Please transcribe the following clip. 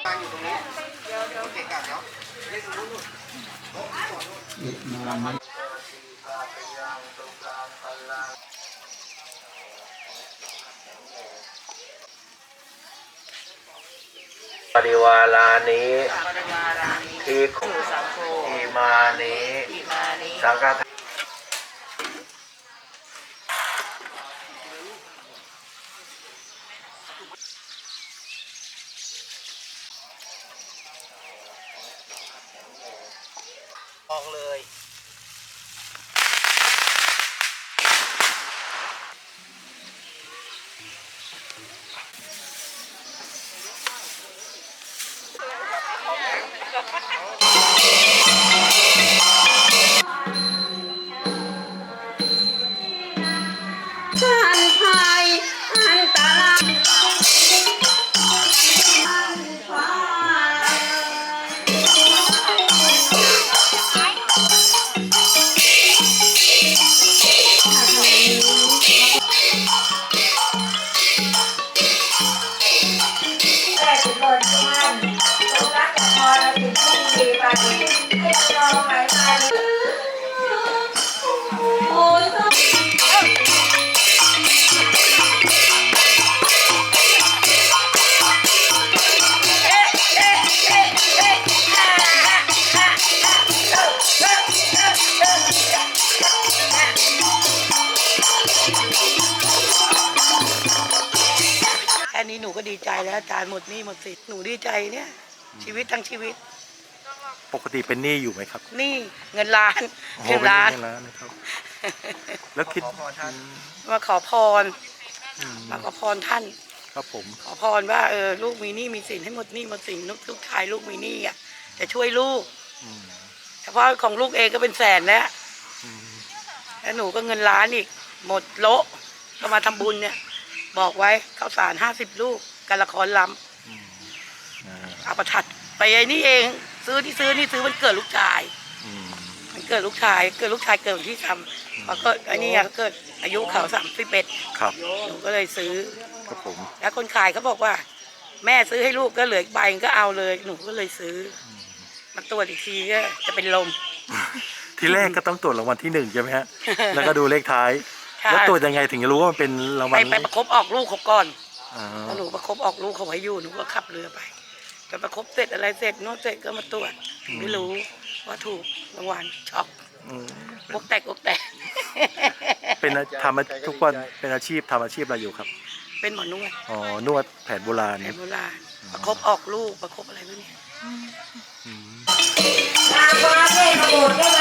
อยู่ตรงนี้เดี๋ยวเดี๋ยวเกะกะเดี๋ยวเรียกตรงนู้นนู่นอิมามิปริวารานิปริมารานิทีคุคือสังฆอิมาน อิมานิ สังฆ ทออกเลยท่ แค่นี้หนูก็ดีใจแล้วอาจารย์หมดหนี้หมดสิหนูดีใจเนี่ย ชีวิตทั้งชีวิต ปกติเป็นหนี้อยู่ไหมครับหนี่เงินล้านโอ้โหเงินล้านเป็นหนี้ล้านนะครับ แล้วคิดขอพรท่าน มาขอพรอืมมาขอพรท่าน ครับผม ขอพรว่าเออลูกมีหนี้มีสินให้หมดหนี้หมดสินลูกลูกชายลูกมีหนี้อะจะช่วยลูกอืมเฉพาะของลูกเองก็เป็นแสนแล้วอืมแล้วหนูก็เงินล้านอีก หมดโละก็มาทำบุญเนี่ย บอกไว้ข้าวสารห้าสิบลูกการละครลอืมอ่าำเอาประทัดไปไอ้นี่เอง ซื้อที่ซื้อนี่ซื้อมันเกิดลูกชาย อืมมันเกิดลูกชาย เกิดลูกชายเกิดวันที่ทำพอเกิดไอ้นี่อะเกิดอายุเขาสามสิบเอ็ดครับหนูก็เลยซื้อ ครับผมแล้วคนขายเขาบอกว่า แม่ซื้อให้ลูกก็เหลืออีกใบก็เอาเลยหนูก็เลยซื้อมาตรวจอีกทีก็จะเป็นลม ที่แรกก็ต้องตรวจรางวัลที่หนึ่งใช่ไหมฮะ แล้วก็ดูเลขท้ายใช่แล้วตรวจยังไงถึงจะรู้ว่ามันเป็นรางวัไปลไปประคบออกลูกเขาก่อนอ่าพอหนูประคบออกลูกเขาไว้อยู่หนูก็ขับเรือไป ไปประคบเสร็จอะไรเสร็จโน้ตเสร็จก็มาตรวจไม่รู้ว่าถูกรางวัลช็อกอืมบกแตกบกแตก เป็นอาทำอาทุกวันเป็นอาชีพทำอาชีพอะไรอยู่ครับเป็นหมอนวดอ๋อนวดแผนโบราณแผนโบราณประคบออกลูกประคบอะไรพวกเนี้ย อืมนาง